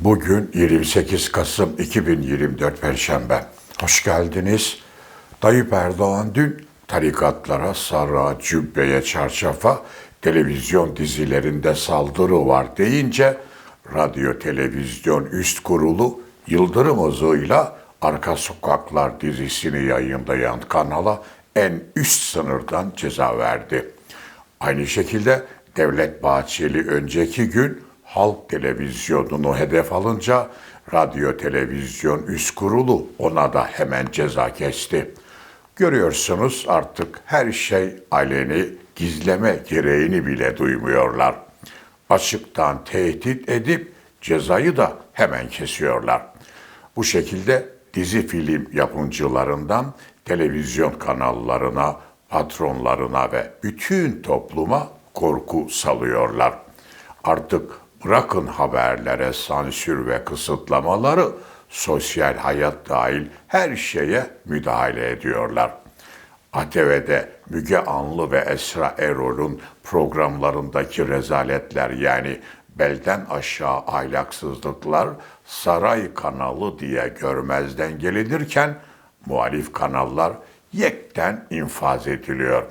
Bugün 28 Kasım 2024 Perşembe. Hoş geldiniz. Tayyip Erdoğan dün tarikatlara, sarığa, cübbeye, çarşafa, televizyon dizilerinde saldırı var deyince radyo televizyon üst kurulu Yıldırım hızıyla Arka Sokaklar dizisini yayınlayan kanala en üst sınırdan ceza verdi. Aynı şekilde Devlet Bahçeli önceki gün Halk Televizyonu'nu hedef alınca Radyo Televizyon Üst Kurulu ona da hemen ceza kesti. Görüyorsunuz artık her şey aleni, gizleme gereğini bile duymuyorlar. Açıktan tehdit edip cezayı da hemen kesiyorlar. Bu şekilde dizi film yapımcılarından televizyon kanallarına, patronlarına ve bütün topluma korku salıyorlar. Artık bırakın haberlere sansür ve kısıtlamaları, sosyal hayat dahil her şeye müdahale ediyorlar. ATV'de Müge Anlı ve Esra Erol'un programlarındaki rezaletler yani belden aşağı ahlaksızlıklar saray kanalı diye görmezden gelinirken muhalif kanallar yekten infaz ediliyor.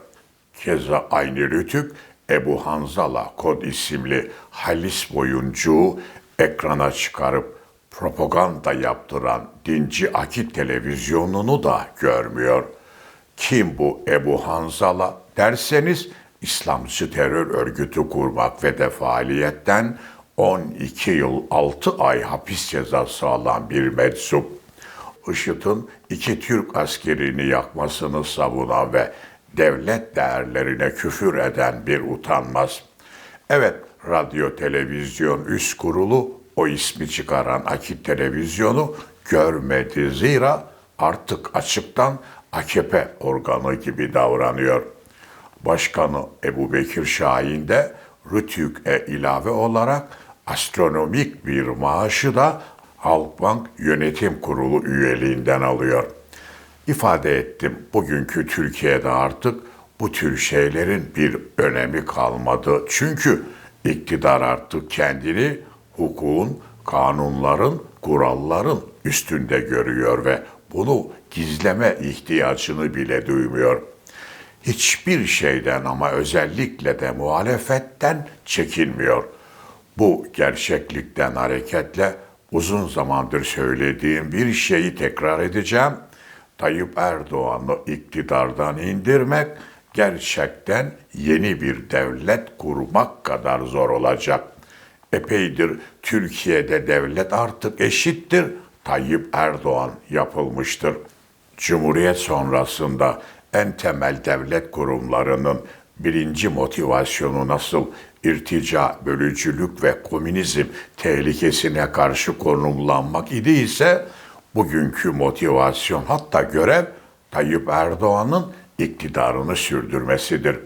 Keza aynı rütük Ebu Hanzala Kod isimli halis boyuncuğu ekrana çıkarıp propaganda yaptıran dinci akit televizyonunu da görmüyor. Kim bu Ebu Hanzala derseniz İslamcı terör örgütü kurmak ve de faaliyetten 12 yıl 6 ay hapis cezası alan bir meczup. IŞİD'in iki Türk askerini yakmasını savunan ve devlet değerlerine küfür eden bir utanmaz. Evet, radyo televizyon üst kurulu o ismi çıkaran Akit televizyonu görmedi zira artık açıktan AKP organı gibi davranıyor. Başkanı Ebu Bekir Şahin de Rütük'e ilave olarak astronomik bir maaşı da Halkbank Yönetim Kurulu üyeliğinden alıyor. İfade ettim bugünkü Türkiye'de artık bu tür şeylerin bir önemi kalmadı. Çünkü iktidar artık kendini hukukun, kanunların, kuralların üstünde görüyor ve bunu gizleme ihtiyacını bile duymuyor. Hiçbir şeyden ama özellikle de muhalefetten çekinmiyor. Bu gerçeklikten hareketle uzun zamandır söylediğim bir şeyi tekrar edeceğim. Tayyip Erdoğan'ı iktidardan indirmek gerçekten yeni bir devlet kurmak kadar zor olacak. Epeydir Türkiye'de devlet artık eşittir. Tayyip Erdoğan yapılmıştır. Cumhuriyet sonrasında en temel devlet kurumlarının birinci motivasyonu nasıl irtica, bölücülük ve komünizm tehlikesine karşı konumlanmak idiyse bugünkü motivasyon hatta görev Tayyip Erdoğan'ın iktidarını sürdürmesidir.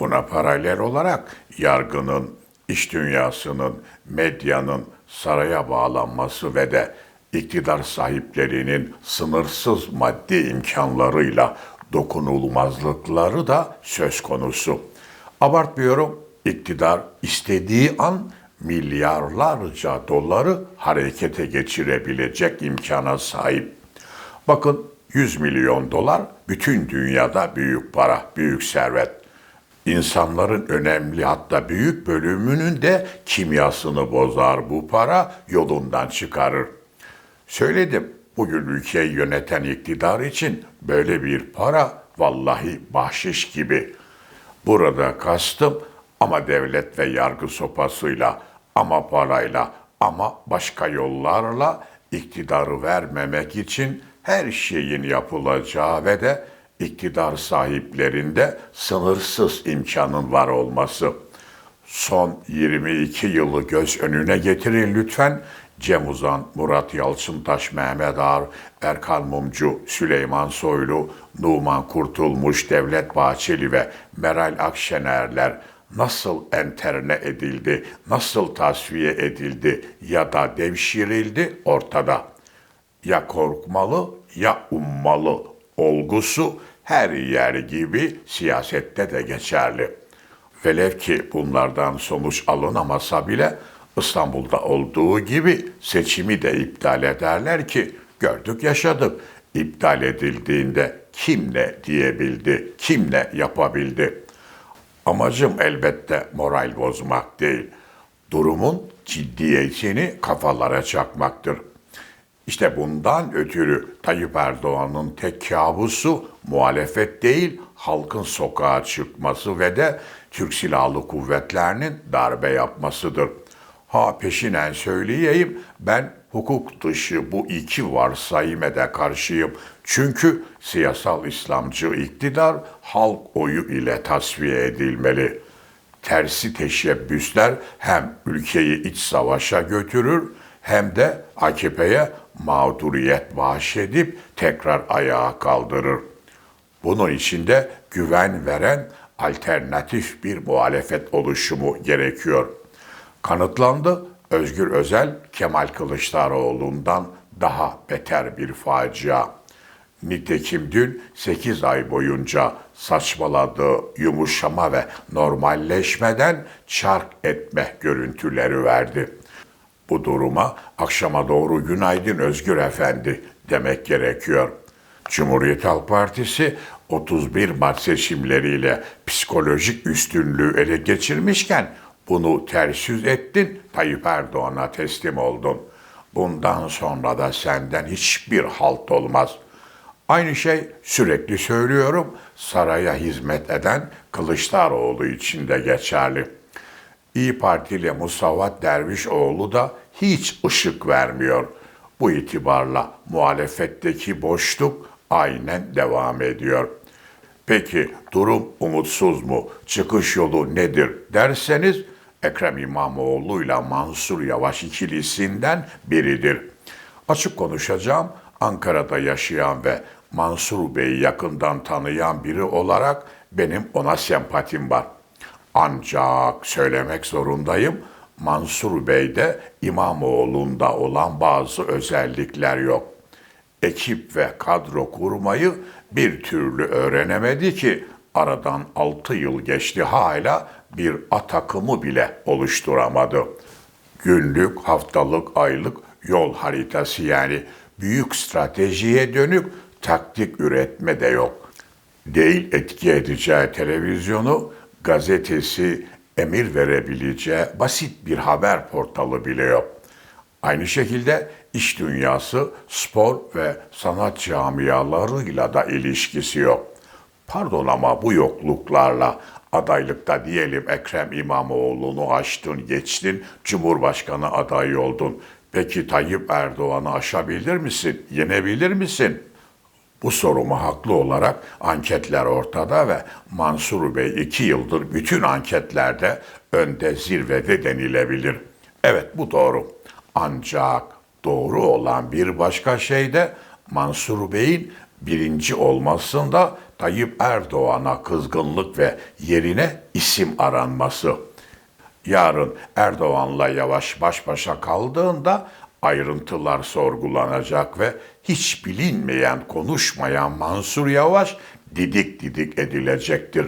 Buna paralel olarak yargının, iş dünyasının, medyanın saraya bağlanması ve de iktidar sahiplerinin sınırsız maddi imkanlarıyla dokunulmazlıkları da söz konusu. Abartmıyorum, iktidar istediği an milyarlarca doları harekete geçirebilecek imkana sahip. Bakın 100 milyon dolar bütün dünyada büyük para, büyük servet. İnsanların önemli hatta büyük bölümünün de kimyasını bozar bu para, yolundan çıkarır. Söyledim, bugün ülkeyi yöneten iktidar için böyle bir para vallahi bahşiş gibi. Burada kastım ama devlet ve yargı sopasıyla, ama parayla, ama başka yollarla iktidarı vermemek için her şeyin yapılacağı ve de iktidar sahiplerinde sınırsız imkanın var olması. Son 22 yılı göz önüne getirin lütfen. Cem Uzan, Murat Yalçıntaş, Mehmet Ağar, Erkan Mumcu, Süleyman Soylu, Numan Kurtulmuş, Devlet Bahçeli ve Meral Akşenerler nasıl enterne edildi, nasıl tasfiye edildi ya da devşirildi ortada. Ya korkmalı ya ummalı olgusu her yer gibi siyasette de geçerli. Velev ki bunlardan sonuç alınamasa bile İstanbul'da olduğu gibi seçimi de iptal ederler ki gördük yaşadık. İptal edildiğinde kim ne diyebildi, kim ne yapabildi. Amacım elbette moral bozmak değil. Durumun ciddiyetini kafalara çakmaktır. İşte bundan ötürü Tayyip Erdoğan'ın tek kabusu muhalefet değil, halkın sokağa çıkması ve de Türk Silahlı Kuvvetlerinin darbe yapmasıdır. Ha peşinen söyleyeyim, ben hukuk dışı bu iki varsayıme de karşıyım. Çünkü siyasal İslamcı iktidar halk oyu ile tasfiye edilmeli. Tersi teşebbüsler hem ülkeyi iç savaşa götürür hem de AKP'ye mağduriyet bahşedip tekrar ayağa kaldırır. Bunun içinde güven veren alternatif bir muhalefet oluşumu gerekiyor. Kanıtlandı Özgür Özel Kemal Kılıçdaroğlu'ndan daha beter bir facia. Nitekim dün 8 ay boyunca saçmaladığı yumuşama ve normalleşmeden çark etme görüntüleri verdi. Bu duruma akşama doğru günaydın Özgür Efendi demek gerekiyor. Cumhuriyet Halk Partisi 31 Mart seçimleriyle psikolojik üstünlüğü ele geçirmişken bunu ters yüz ettin, Tayyip Erdoğan'a teslim oldun. Bundan sonra da senden hiçbir halt olmaz. Aynı şey sürekli söylüyorum, saraya hizmet eden Kılıçdaroğlu için de geçerli. İyi Partili Musavat Dervişoğlu da hiç ışık vermiyor. Bu itibarla muhalefetteki boşluk aynen devam ediyor. Peki durum umutsuz mu? Çıkış yolu nedir derseniz Ekrem İmamoğlu ile Mansur Yavaş ikilisinden biridir. Açık konuşacağım. Ankara'da yaşayan ve Mansur Bey'i yakından tanıyan biri olarak benim ona sempatim var. Ancak söylemek zorundayım. Mansur Bey'de İmamoğlu'nda olan bazı özellikler yok. Ekip ve kadro kurmayı bir türlü öğrenemedi ki aradan 6 yıl geçti hala bir A takımı bile oluşturamadı. Günlük, haftalık, aylık yol haritası yani büyük stratejiye dönük taktik üretme de yok. Değil etki edeceği televizyonu, gazetesi, emir verebileceği basit bir haber portalı bile yok. Aynı şekilde iş dünyası, spor ve sanat camialarıyla da ilişkisi yok. Pardon ama bu yokluklarla adaylıkta diyelim Ekrem İmamoğlu'nu aştın, geçtin, Cumhurbaşkanı adayı oldun. Peki Tayyip Erdoğan'ı aşabilir misin, yenebilir misin? Bu soruma haklı olarak anketler ortada ve Mansur Bey iki yıldır bütün anketlerde önde zirvede denilebilir. Evet bu doğru. Ancak doğru olan bir başka şey de Mansur Bey'in birinci olmasında Tayyip Erdoğan'a kızgınlık ve yerine isim aranması. Yarın Erdoğan'la Yavaş baş başa kaldığında ayrıntılar sorgulanacak ve hiç bilinmeyen, konuşmayan Mansur Yavaş didik didik edilecektir.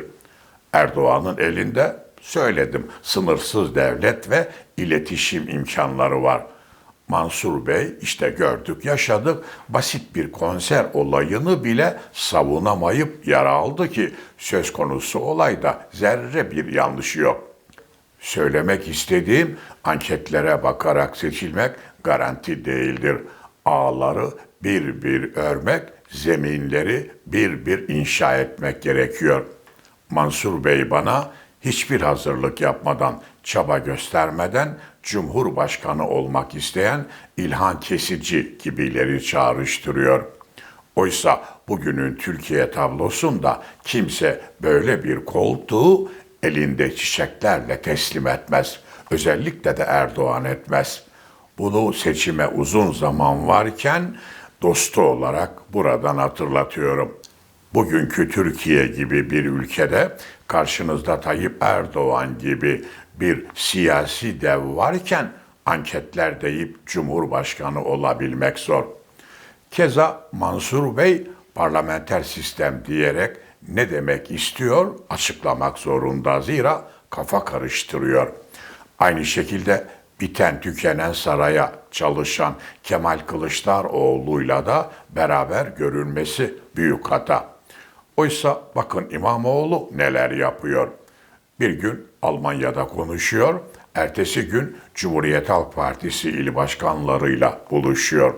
Erdoğan'ın elinde söyledim sınırsız devlet ve iletişim imkanları var. Mansur Bey işte gördük yaşadık basit bir konser olayını bile savunamayıp yara aldı ki söz konusu olayda zerre bir yanlışı yok. Söylemek istediğim anketlere bakarak seçilmek garanti değildir. Ağları bir bir örmek, zeminleri bir bir inşa etmek gerekiyor. Mansur Bey bana hiçbir hazırlık yapmadan, çaba göstermeden Cumhurbaşkanı olmak isteyen İlhan Kesici gibileri çağrıştırıyor. Oysa bugünün Türkiye tablosunda kimse böyle bir koltuğu elinde çiçeklerle teslim etmez. Özellikle de Erdoğan etmez. Bunu seçime uzun zaman varken dostu olarak buradan hatırlatıyorum. Bugünkü Türkiye gibi bir ülkede karşınızda Tayyip Erdoğan gibi bir siyasi dev varken anketler deyip Cumhurbaşkanı olabilmek zor. Keza Mansur Bey parlamenter sistem diyerek ne demek istiyor açıklamak zorunda zira kafa karıştırıyor. Aynı şekilde biten tükenen saraya çalışan Kemal Kılıçdaroğlu'yla da beraber görülmesi büyük hata. Oysa bakın İmamoğlu neler yapıyor. Bir gün Almanya'da konuşuyor, ertesi gün Cumhuriyet Halk Partisi il başkanlarıyla buluşuyor.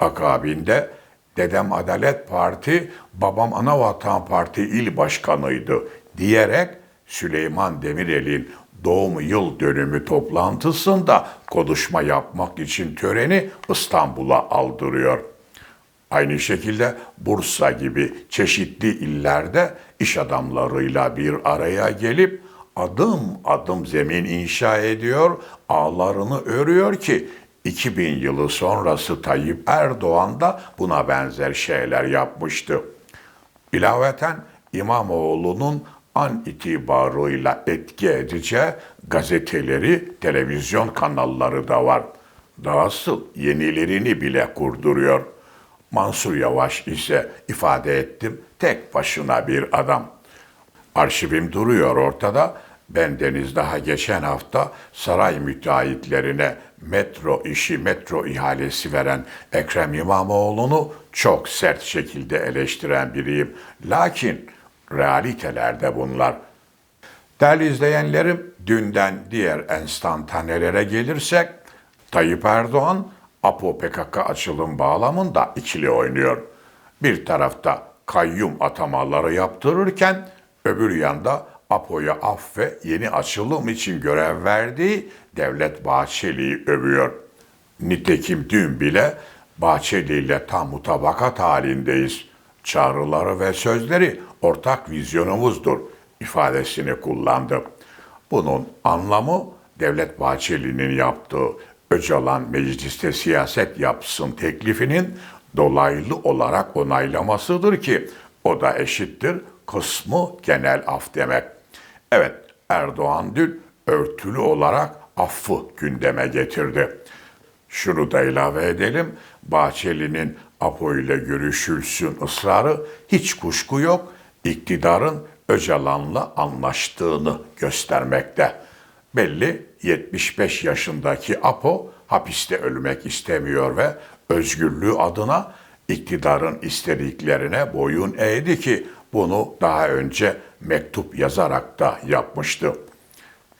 Akabinde dedem Adalet Parti, babam Anavatan Parti il başkanıydı diyerek Süleyman Demirel'in doğum yıl dönümü toplantısında konuşma yapmak için töreni İstanbul'a aldırıyor. Aynı şekilde Bursa gibi çeşitli illerde iş adamlarıyla bir araya gelip adım adım zemin inşa ediyor, ağlarını örüyor ki 2000 yılı sonrası Tayyip Erdoğan da buna benzer şeyler yapmıştı. İlaveten İmamoğlu'nun an itibarıyla etki edeceği gazeteleri, televizyon kanalları da var. Dahası yenilerini bile kurduruyor. Mansur Yavaş ise ifade ettim tek başına bir adam. Arşivim duruyor ortada. Ben Deniz daha geçen hafta saray müteahhitlerine metro işi, metro ihalesi veren Ekrem İmamoğlu'nu çok sert şekilde eleştiren biriyim. Lakin realitelerde bunlar. Değerli izleyenlerim, dünden diğer enstantanelere gelirsek, Tayyip Erdoğan, APO PKK açılım bağlamında ikili oynuyor. Bir tarafta kayyum atamaları yaptırırken, öbür yanda APO'ya af ve yeni açılım için görev verdiği Devlet Bahçeli'yi övüyor. Nitekim dün bile Bahçeli ile tam mutabakat halindeyiz. Çağrıları ve sözleri ortak vizyonumuzdur ifadesini kullandı. Bunun anlamı Devlet Bahçeli'nin yaptığı Öcalan mecliste siyaset yapsın teklifinin dolaylı olarak onaylamasıdır ki o da eşittir kısmı genel af demek. Evet Erdoğan dün örtülü olarak affı gündeme getirdi. Şunu da ilave edelim. Bahçeli'nin Apo ile görüşülsün ısrarı hiç kuşku yok. iktidarın Öcalan'la anlaştığını göstermekte. Belli 75 yaşındaki Apo hapiste ölmek istemiyor ve özgürlüğü adına iktidarın istediklerine boyun eğdi ki bunu daha önce mektup yazarak da yapmıştı.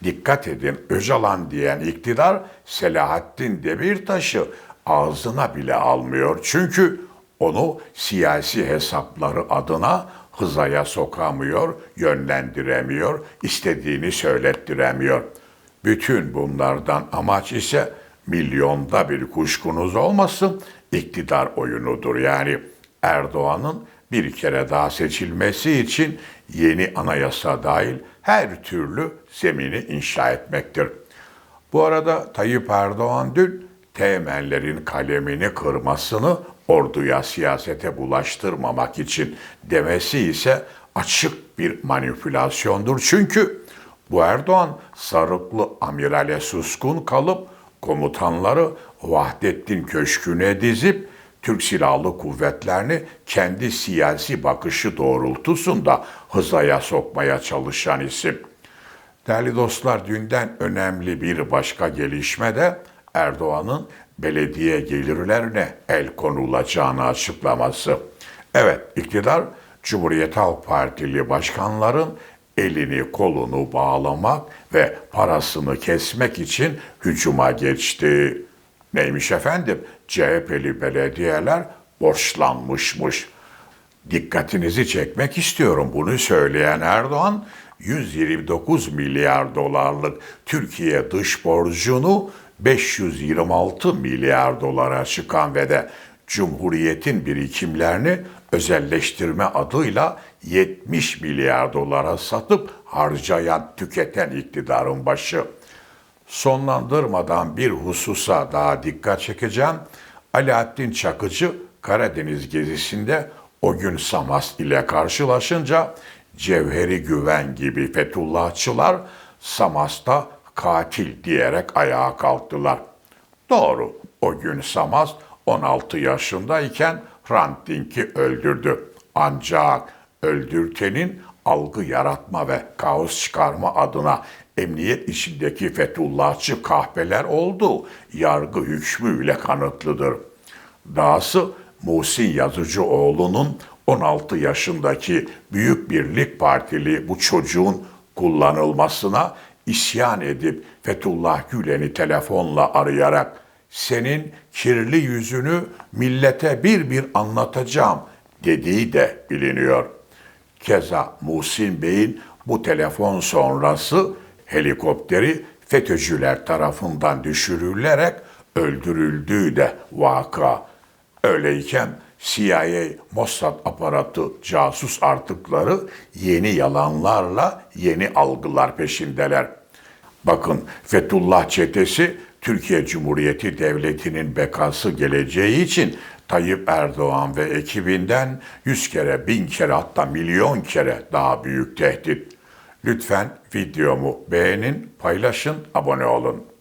Dikkat edin Öcalan diyen iktidar Selahattin Demirtaş'ı ağzına bile almıyor. Çünkü onu siyasi hesapları adına hızaya sokamıyor, yönlendiremiyor, istediğini söylettiremiyor. Bütün bunlardan amaç ise milyonda bir kuşkunuz olmasın iktidar oyunudur. Yani Erdoğan'ın bir kere daha seçilmesi için yeni anayasa dahil her türlü zemini inşa etmektir. Bu arada Tayyip Erdoğan dün temellerin kalemini kırmasını orduya siyasete bulaştırmamak için demesi ise açık bir manipülasyondur. Çünkü bu Erdoğan sarıklı amirale suskun kalıp komutanları Vahdettin Köşkü'ne dizip Türk Silahlı Kuvvetlerini kendi siyasi bakışı doğrultusunda hızaya sokmaya çalışan isim. Değerli dostlar dünden önemli bir başka gelişme de Erdoğan'ın belediye gelirlerine el konulacağını açıklaması. Evet iktidar Cumhuriyet Halk Partili başkanların elini kolunu bağlamak ve parasını kesmek için hücuma geçti. Neymiş efendim? CHP'li belediyeler borçlanmışmış. Dikkatinizi çekmek istiyorum. Bunu söyleyen Erdoğan 129 milyar dolarlık Türkiye dış borcunu 526 milyar dolara çıkan ve de Cumhuriyet'in birikimlerini özelleştirme adıyla 70 milyar dolara satıp harcayan, tüketen iktidarın başı. Sonlandırmadan bir hususa daha dikkat çekeceğim. Alaaddin Çakıcı Karadeniz gezisinde o gün Samas ile karşılaşınca Cevheri Güven gibi Fethullahçılar Samas'ta katil diyerek ayağa kalktılar. Doğru, o gün Samas 16 yaşındayken Hrant Dink'i öldürdü. Ancak öldürtenin algı yaratma ve kaos çıkarma adına emniyet içindeki Fethullahçı kahpeler oldu. Yargı hükmüyle kanıtlıdır. Dahası Muhsin Yazıcıoğlu'nun 16 yaşındaki Büyük Birlik Partili bu çocuğun kullanılmasına isyan edip Fethullah Gülen'i telefonla arayarak senin kirli yüzünü millete bir bir anlatacağım dediği de biliniyor. Keza Muhsin Bey'in bu telefon sonrası helikopteri FETÖ'cüler tarafından düşürülerek öldürüldüğü de vaka. Öyleyken CIA, Mossad aparatı, casus artıkları yeni yalanlarla yeni algılar peşindeler. Bakın Fethullah çetesi Türkiye Cumhuriyeti Devleti'nin bekası geleceği için Tayyip Erdoğan ve ekibinden yüz kere, bin kere hatta milyon kere daha büyük tehdit. Lütfen videomu beğenin, paylaşın, abone olun.